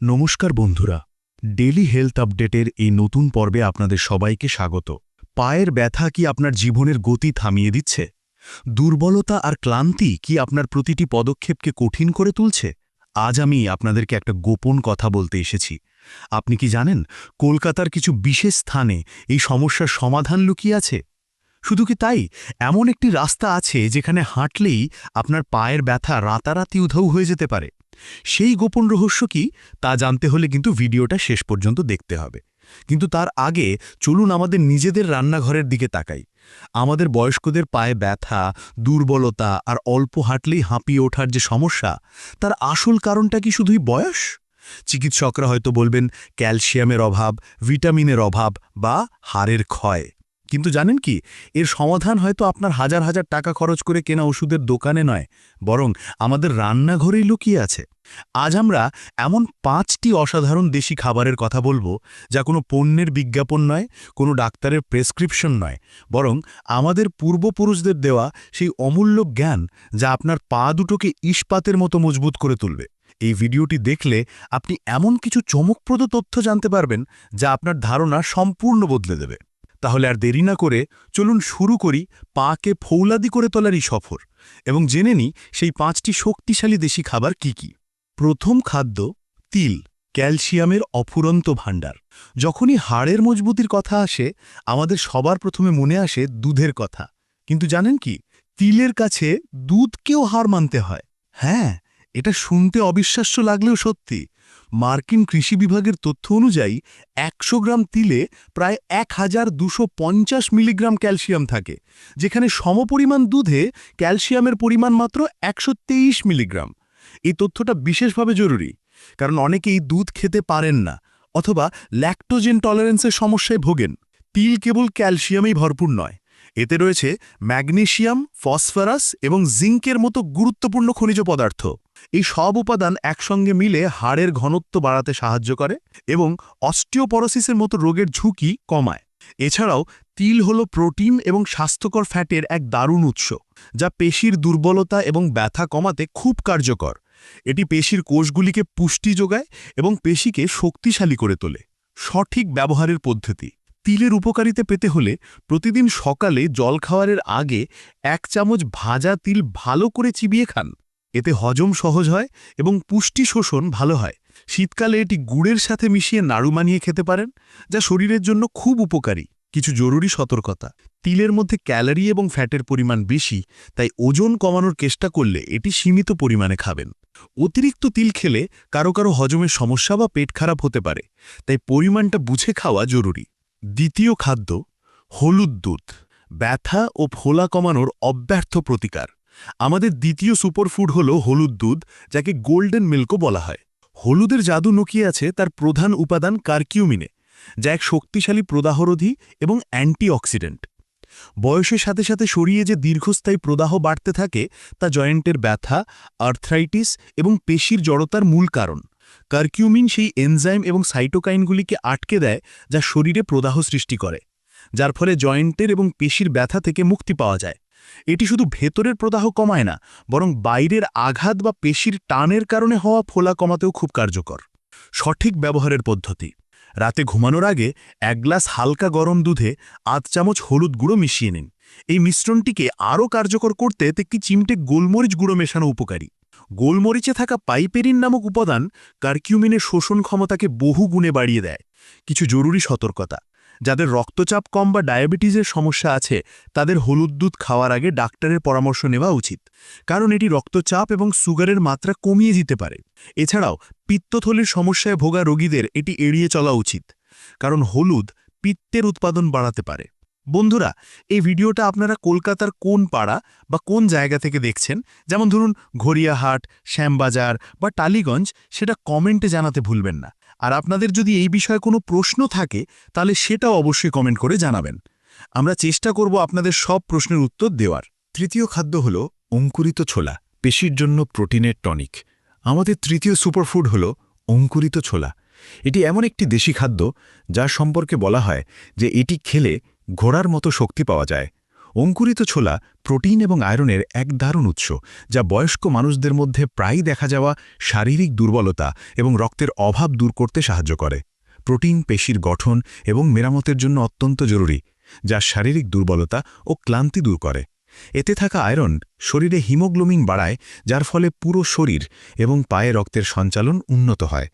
নমস্কার বন্ধুরা daily health আপডেটের এই নতুন পর্বে আপনাদের সবাইকে স্বাগত। পায়ের ব্যথা কি আপনার জীবনের গতি থামিয়ে দিচ্ছে? দুর্বলতা আর ক্লান্তি কি আপনার প্রতিটি পদক্ষেপকে কঠিন করে তুলছে? আজ আমি আপনাদেরকে একটা গোপন কথা বলতে এসেছি। আপনি কি জানেন, কলকাতার কিছু বিশেষ স্থানে এই সমস্যার সমাধান লুকিয়ে আছে? শুধু কি তাই? এমন একটি রাস্তা আছে যেখানে হাঁটলেই আপনার পায়ের ব্যথা রাতারাতি উধাও হয়ে যেতে পারে। সেই গোপন রহস্য কি, তা জানতে হলে কিন্তু ভিডিওটা শেষ পর্যন্ত দেখতে হবে। কিন্তু তার আগে চলুন আমাদের নিজেদের রান্নাঘরের দিকে তাকাই। আমাদের বয়স্কদের পায়ে ব্যথা, দুর্বলতা আর অল্প হাঁটলেই হাঁপিয়ে ওঠার যে সমস্যা, তার আসল কারণটা কি শুধুই বয়স? চিকিৎসকরা হয়তো বলবেন ক্যালসিয়ামের অভাব, ভিটামিনের অভাব বা হাড়ের ক্ষয়। কিন্তু জানেন কি? এর সমাধান হয়তো আপনার হাজার হাজার টাকা খরচ করে কেনা ওষুধের দোকানে নয়, বরং আমাদের রান্নাঘরেই লুকিয়ে আছে। আজ আমরা এমন পাঁচটি অসাধারণ দেশি খাবারের কথা বলব, যা কোনো পণ্যের বিজ্ঞাপন নয়, কোনো ডাক্তারের প্রেসক্রিপশন নয়, বরং আমাদের পূর্বপুরুষদের দেওয়া সেই অমূল্য জ্ঞান যা আপনার পা দুটোকে ইস্পাতের মতো মজবুত করে তুলবে। এই ভিডিওটি দেখলে আপনি এমন কিছু চমকপ্রদ তথ্য জানতে পারবেন, যা আপনার ধারণা সম্পূর্ণ বদলে দেবে। তাহলে আর দেরি না করে চলুন শুরু করি পাকে ফৌলাদি করে তোলারই সফর এবং জেনে নিই সেই পাঁচটি শক্তিশালী দেশি খাবার কি কি। প্রথম খাদ্য, তিল, ক্যালসিয়ামের অফুরন্ত ভাণ্ডার। যখনই হাড়ের মজবুতির কথা আসে, আমাদের সবার প্রথমে মনে আসে দুধের কথা। কিন্তু জানেন কি, তিলের কাছে দুধকেও হার মানতে হয়। হ্যাঁ এটা শুনতে অবিশ্বাস্য লাগলেও সত্যি। মার্কিন কৃষি বিভাগের তথ্য অনুযায়ী একশো গ্রাম তিলে প্রায় এক হাজার মিলিগ্রাম ক্যালসিয়াম থাকে, যেখানে সমপরিমাণ দুধে ক্যালসিয়ামের পরিমাণ মাত্র একশো তেইশ মিলিগ্রাম। এই তথ্যটা বিশেষভাবে জরুরি, কারণ অনেকেই দুধ খেতে পারেন না অথবা ল্যাকটোজেন টলারেন্সের সমস্যায় ভোগেন। তিল কেবল ক্যালসিয়ামেই ভরপুর নয়, এতে রয়েছে ম্যাগনেশিয়াম, ফসফরাস এবং জিঙ্কের মতো গুরুত্বপূর্ণ খনিজ পদার্থ। এই সব উপাদান একসঙ্গে মিলে হাড়ের ঘনত্ব বাড়াতে সাহায্য করে এবং অস্টিওপরোসিসের মতো রোগের ঝুঁকি কমায়। এছাড়াও, তিল হল প্রোটিন এবং স্বাস্থ্যকর ফ্যাটের এক দারুণ উৎস, যা পেশির দুর্বলতা এবং ব্যথা কমাতে খুব কার্যকর। এটি পেশির কোষগুলিকে পুষ্টি যোগায় এবং পেশিকে শক্তিশালী করে তোলে। সঠিক ব্যবহারের পদ্ধতি। তিলের উপকারিতা পেতে হলে প্রতিদিন সকালে জল খাওয়ারের আগে এক চামচ ভাজা তিল ভালো করে চিবিয়ে খান। এতে হজম সহজ হয় এবং পুষ্টি শোষণ ভালো হয়। শীতকালে এটি গুড়ের সাথে মিশিয়ে নাড়ু মানিয়ে খেতে পারেন, যা শরীরের জন্য খুব উপকারী। কিছু জরুরি সতর্কতা। তিলের মধ্যে ক্যালারি এবং ফ্যাটের পরিমাণ বেশি, তাই ওজন কমানোর চেষ্টা করলে এটি সীমিত পরিমাণে খাবেন। অতিরিক্ত তিল খেলে কারও কারও হজমের সমস্যা বা পেট খারাপ হতে পারে, তাই পরিমাণটা বুঝে খাওয়া জরুরি। দ্বিতীয় খাদ্য, হলুদ দুধ। ব্যথা ও ফোলা কমানোর অব্যর্থ প্রতিকার। আমাদের দ্বিতীয় সুপারফুড হল হলুদ দুধ, যাকে গোল্ডেন মিল্কও বলা হয়। হলুদের জাদু নকিয়ে আছে তার প্রধান উপাদান কার্কিউমিনে, যা এক শক্তিশালী প্রদাহরোধী এবং অ্যান্টিঅক্সিডেন্ট। বয়সের সাথে সাথে সরিয়ে যে দীর্ঘস্থায়ী প্রদাহ বাড়তে থাকে, তা জয়েন্টের ব্যথা, আর্থ্রাইটিস এবং পেশির জড়তার মূল কারণ। কার্কিউমিন সেই এনজাইম এবং সাইটোকাইনগুলিকে আটকে দেয়, যা শরীরে প্রদাহ সৃষ্টি করে, যার ফলে জয়েন্টের এবং পেশির ব্যথা থেকে মুক্তি পাওয়া যায়। এটি শুধু ভেতরের প্রদাহ কমায় না, বরং বাইরের আঘাত বা পেশির টানের কারণে হওয়া ফোলা কমাতেও খুব কার্যকর। সঠিক ব্যবহারের পদ্ধতি। রাতে ঘুমানোর আগে এক গ্লাস হালকা গরম দুধে আধ চামচ হলুদ গুঁড়ো মিশিয়ে নিন। এই মিশ্রণটিকে আরও কার্যকর করতে একটি চিমটে গোলমরিচ গুঁড়ো মেশানো উপকারী। গোলমরিচে থাকা পাইপেরিন নামক উপাদান কার্কিউমিনের শোষণ ক্ষমতাকে বহু গুণে বাড়িয়ে দেয়। কিছু জরুরি সতর্কতা। যাদের রক্তচাপ কম বা ডায়াবেটিসের সমস্যা আছে, তাদের হলুদ দুধ খাওয়ার আগে ডাক্তারের পরামর্শ নেওয়া উচিত। কারণ এটি রক্তচাপ এবং সুগারের মাত্রা কমিয়ে দিতে পারে। এছাড়াও, পিত্তথলির সমস্যায় ভোগা রোগীদের এটি এড়িয়ে চলা উচিত। কারণ হলুদ পিত্তের উৎপাদন বাড়াতে পারে। বন্ধুরা, এই ভিডিওটা আপনারা কলকাতার কোন পাড়া বা কোন জায়গা থেকে দেখছেন? যেমন ধরুন, ঘড়িয়াহাট, শ্যামবাজার বা টালিগঞ্জ, সেটা কমেন্টে জানাতে ভুলবেন না। আর আপনাদের যদি এই বিষয়ে কোনো প্রশ্ন থাকে, তাহলে সেটাও অবশ্যই কমেন্ট করে জানাবেন। আমরা চেষ্টা করব আপনাদের সব প্রশ্নের উত্তর দেওয়ার। তৃতীয় খাদ্য হল অঙ্কুরিত ছোলা, পেশির জন্য প্রোটিনের টনিক। আমাদের তৃতীয় সুপারফুড হল অঙ্কুরিত ছোলা। এটি এমন একটি দেশি খাদ্য যা সম্পর্কে বলা হয় যে এটি খেলে ঘোড়ার মতো শক্তি পাওয়া যায়। অঙ্কুরিত ছোলা প্রোটিন এবং আয়রনের এক দারুণ উৎস, যা বয়স্ক মানুষদের মধ্যে প্রায়ই দেখা যাওয়া শারীরিক দুর্বলতা এবং রক্তের অভাব দূর করতে সাহায্য করে। প্রোটিন পেশির গঠন এবং মেরামতের জন্য অত্যন্ত জরুরি, যা শারীরিক দুর্বলতা ও ক্লান্তি দূর করে। এতে থাকা আয়রন শরীরে হিমোগ্লোবিন বাড়ায়, যার ফলে পুরো শরীর এবং পায়ে রক্তের সঞ্চালন উন্নত হয়।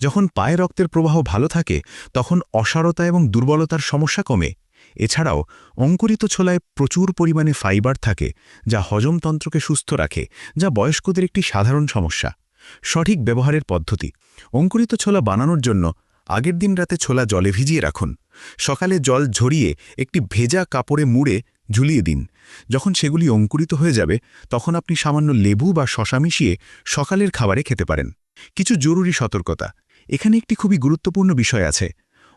যখন পায়ে রক্তের প্রবাহ ভালো থাকে, তখন অসারতা এবং দুর্বলতার সমস্যা কমে। এছাড়াও অঙ্কুরিত ছোলায় প্রচুর পরিমাণে ফাইবার থাকে, যা হজমতন্ত্রকে সুস্থ রাখে, যা বয়স্কদের একটি সাধারণ সমস্যা। সঠিক ব্যবহারের পদ্ধতি। অঙ্কুরিত ছোলা বানানোর জন্য আগের দিন রাতে ছোলা জলে ভিজিয়ে রাখুন। সকালে জল ঝরিয়ে একটি ভেজা কাপড়ে মুড়ে ঝুলিয়ে দিন। যখন সেগুলি অঙ্কুরিত হয়ে যাবে, তখন আপনি সামান্য লেবু বা শশা মিশিয়ে সকালের খাবারে খেতে পারেন। কিছু জরুরি সতর্কতা। এখানে একটি খুবই গুরুত্বপূর্ণ বিষয় আছে।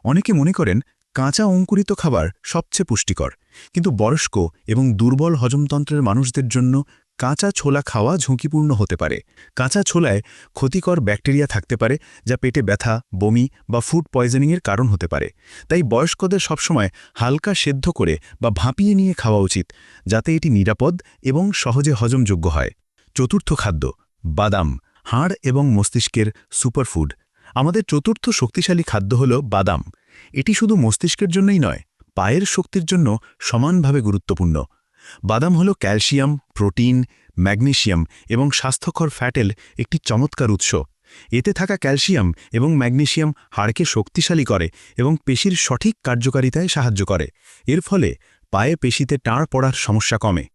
অনেকে মনে করেন কাঁচা অঙ্কুরিত খাবার সবচেয়ে পুষ্টিকর। কিন্তু বয়স্ক এবং দুর্বল হজমতন্ত্রের মানুষদের জন্য কাঁচা ছোলা খাওয়া ঝুঁকিপূর্ণ হতে পারে। কাঁচা ছোলায় ক্ষতিকর ব্যাকটেরিয়া থাকতে পারে, যা পেটে ব্যথা, বমি বা ফুড পয়জনিংয়ের কারণ হতে পারে। তাই বয়স্কদের সবসময় হালকা সেদ্ধ করে বা ভাঁপিয়ে নিয়ে খাওয়া উচিত, যাতে এটি নিরাপদ এবং সহজে হজমযোগ্য হয়। চতুর্থ খাদ্য, বাদাম, হাড় এবং মস্তিষ্কের সুপারফুড। আমাদের চতুর্থ শক্তিশালী খাদ্য হল বাদাম। এটি শুধু মস্তিষ্কের জন্যই নয়, পায়ের শক্তির জন্য সমানভাবে গুরুত্বপূর্ণ। বাদাম হল ক্যালসিয়াম, প্রোটিন ম্যাগনেশিয়াম এবং স্বাস্থ্যকর ফ্যাটেল একটি চমৎকার উৎস। এতে থাকা ক্যালসিয়াম এবং ম্যাগনেশিয়াম হাড়কে শক্তিশালী করে এবং পেশির সঠিক কার্যকারিতায় সাহায্য করে। এর ফলে পায়ে পেশিতে টাঁড় পড়ার সমস্যা কমে।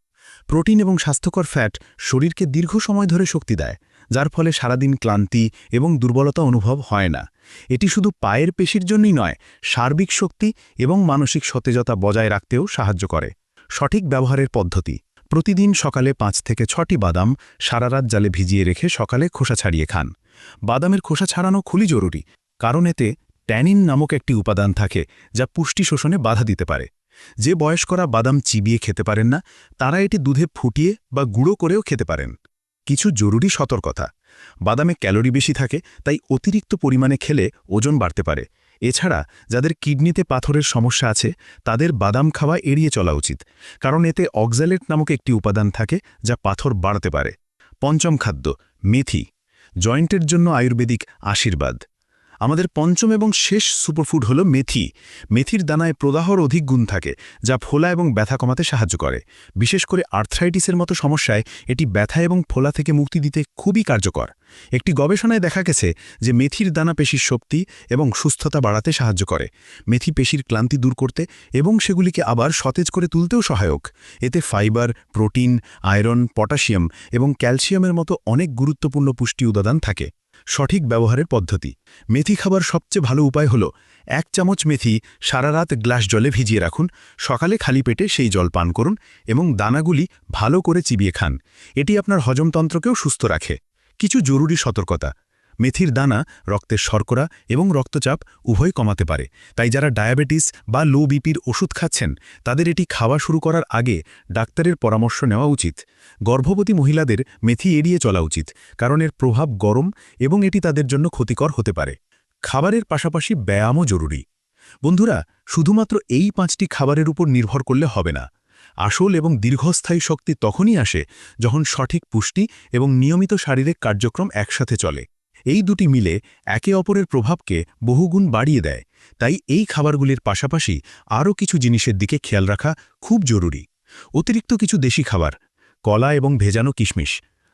প্রোটিন এবং স্বাস্থ্যকর ফ্যাট শরীরকে দীর্ঘ সময় ধরে শক্তি দেয়। যার ফলে সারাদিন ক্লান্তি এবং দুর্বলতা অনুভব হয় না। এটি শুধু পায়ের পেশির জন্যই নয়, সার্বিক শক্তি এবং মানসিক সতেজতা বজায় রাখতেও সাহায্য করে। সঠিক ব্যবহারের পদ্ধতি। প্রতিদিন সকালে পাঁচ থেকে ছটি বাদাম সারা রাত জালে ভিজিয়ে রেখে সকালে খোসা ছাড়িয়ে খান। বাদামের খোসা ছাড়ানো খুবই জরুরি, কারণ এতে ট্যানিন নামক একটি উপাদান থাকে যা পুষ্টি শোষণে বাধা দিতে পারে। যে বয়স্করা বাদাম চিবিয়ে খেতে পারেন না, তারা এটি দুধে ফুটিয়ে বা গুঁড়ো করেও খেতে পারেন। কিছু জরুরি সতর্কতা। বাদামে ক্যালোরি বেশি থাকে, তাই অতিরিক্ত পরিমাণে খেলে ওজন বাড়তে পারে। এছাড়া, যাদের কিডনিতে পাথরের সমস্যা আছে, তাদের বাদাম খাওয়া এড়িয়ে চলা উচিত, কারণ এতে অক্সালেট নামক একটি উপাদান থাকে যা পাথর বাড়তে পারে। পঞ্চম খাদ্য, মেথি, জয়েন্টের জন্য আয়ুর্বেদিক আশীর্বাদ। আমাদের পঞ্চম এবং শেষ সুপারফুড হল মেথি। মেথির দানায় প্রদাহর অধিক গুণ থাকে, যা ফোলা এবং ব্যথা কমাতে সাহায্য করে। বিশেষ করে আর্থ্রাইটিসের মতো সমস্যায় এটি ব্যথা এবং ফোলা থেকে মুক্তি দিতে খুবই কার্যকর। একটি গবেষণায় দেখা গেছে যে মেথির দানা পেশির শক্তি এবং সুস্থতা বাড়াতে সাহায্য করে। মেথি পেশির ক্লান্তি দূর করতে এবং সেগুলিকে আবার সতেজ করে তুলতেও সহায়ক। এতে ফাইবার, প্রোটিন, আয়রন, পটাশিয়াম এবং ক্যালসিয়ামের মতো অনেক গুরুত্বপূর্ণ পুষ্টি উপাদান থাকে। সঠিক ব্যবহারের পদ্ধতি। মেথি খাবার সবচেয়ে ভালো উপায় হল, এক চামচ মেথি সারা রাত গ্লাস জলে ভিজিয়ে রাখুন, সকালে খালি পেটে সেই জল পান করুন এবং দানাগুলি ভালো করে চিবিয়ে খান। এটি আপনার হজমতন্ত্রকেও সুস্থ রাখে। কিছু জরুরি সতর্কতা মেথির দানা রক্তের শর্করা এবং রক্তচাপ উভয় কমাতে পারে। তাই যারা ডায়াবেটিস বা লো বিপির ওষুধ খাচ্ছেন, তাদের এটি খাওয়া শুরু করার আগে ডাক্তারের পরামর্শ নেওয়া উচিত। গর্ভবতী মহিলাদের মেথি এড়িয়ে চলা উচিত, কারণ এর প্রভাব গরম এবং এটি তাদের জন্য ক্ষতিকর হতে পারে। খাবারের পাশাপাশি ব্যায়ামও জরুরি। বন্ধুরা, শুধুমাত্র এই পাঁচটি খাবারের উপর নির্ভর করলে হবে না। আসল এবং দীর্ঘস্থায়ী শক্তি তখনই আসে যখন সঠিক পুষ্টি এবং নিয়মিত শারীরিক কার্যক্রম একসাথে চলে। এই দুটি মিলে একে অপরের প্রভাবকে বহুগুণ বাড়িয়ে দেয়। তাই এই খাবারগুলির পাশাপাশি আরও কিছু জিনিসের দিকে খেয়াল রাখা খুব জরুরি। অতিরিক্ত কিছু দেশি খাবার, কলা এবং ভেজানো কিশমিশ।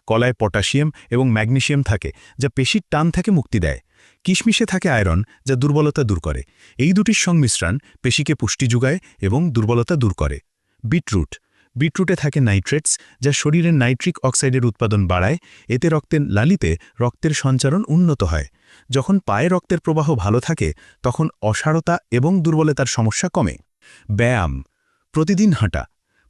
কলায় পটাশিয়াম এবং ম্যাগনেশিয়াম থাকে, যা পেশির টান থেকে মুক্তি দেয়। কিশমিশে থাকে আয়রন, যা দুর্বলতা দূর করে। এই দুটির সংমিশ্রণ পেশিকে পুষ্টি যোগায় এবং দুর্বলতা দূর করে। বিটরুট বিটরুটে থাকে নাইট্রেটস, যা শরীরের নাইট্রিক অক্সাইডের উৎপাদন বাড়ায়। এতে রক্তের লালিতে রক্তের সঞ্চারণ উন্নত হয়। যখন পায়ে রক্তের প্রবাহ ভালো থাকে, তখন অসারতা এবং দুর্বলতার সমস্যা কমে। ব্যায়াম, প্রতিদিন হাঁটা,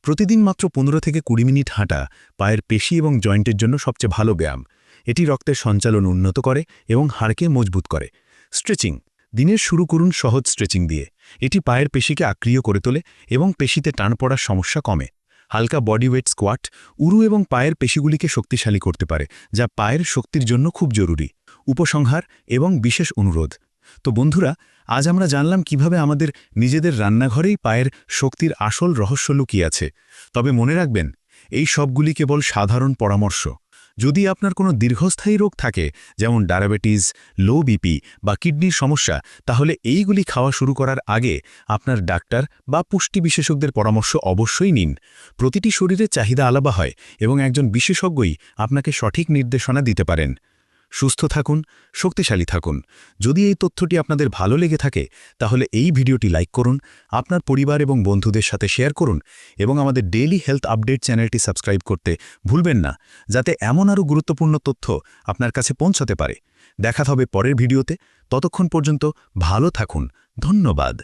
প্রতিদিন মাত্র পনেরো থেকে কুড়ি মিনিট হাঁটা পায়ের পেশি এবং জয়েন্টের জন্য সবচেয়ে ভালো ব্যায়াম। এটি রক্তের সঞ্চালন উন্নত করে এবং হাড়কে মজবুত করে। স্ট্রেচিং, দিনের শুরু করুন সহজ স্ট্রেচিং দিয়ে। এটি পায়ের পেশিকে আক্রিয় করে তোলে এবং পেশিতে টান পড়ার সমস্যা কমে। হালকা বডি ওয়েট স্কোয়াট উরু এবং পায়ের পেশিগুলিকে শক্তিশালী করতে পারে, যা পায়ের শক্তির জন্য খুব জরুরি। উপসংহার এবং বিশেষ অনুরোধ। তো বন্ধুরা, আজ আমরা জানলাম কীভাবে আমাদের নিজেদের রান্নাঘরেই পায়ের শক্তির আসল রহস্য লুকিয়ে আছে। তবে মনে রাখবেন, এই সবগুলি কেবল সাধারণ পরামর্শ। যদি আপনার কোনো দীর্ঘস্থায়ী রোগ থাকে, যেমন ডায়াবেটিস, লো বিপি বা কিডনির সমস্যা, তাহলে এইগুলি খাওয়া শুরু করার আগে আপনার ডাক্তার বা পুষ্টি বিশেষজ্ঞদের পরামর্শ অবশ্যই নিন। প্রতিটি শরীরের চাহিদা আলাদা হয় এবং একজন বিশেষজ্ঞই আপনাকে সঠিক নির্দেশনা দিতে পারেন। সুস্থ থাকুন, শক্তিশালী থাকুন। যদি এই তথ্যটি আপনাদের ভালো লেগে থাকে, তাহলে এই ভিডিওটি লাইক করুন, আপনার পরিবার এবং বন্ধুদের সাথে শেয়ার করুন এবং আমাদের ডেইলি হেলথ আপডেট চ্যানেলটি সাবস্ক্রাইব করতে ভুলবেন না, যাতে এমন আরও গুরুত্বপূর্ণ তথ্য আপনার কাছে পৌঁছাতে পারে। দেখা হবে পরের ভিডিওতে। ততক্ষণ পর্যন্ত ভালো থাকুন। ধন্যবাদ।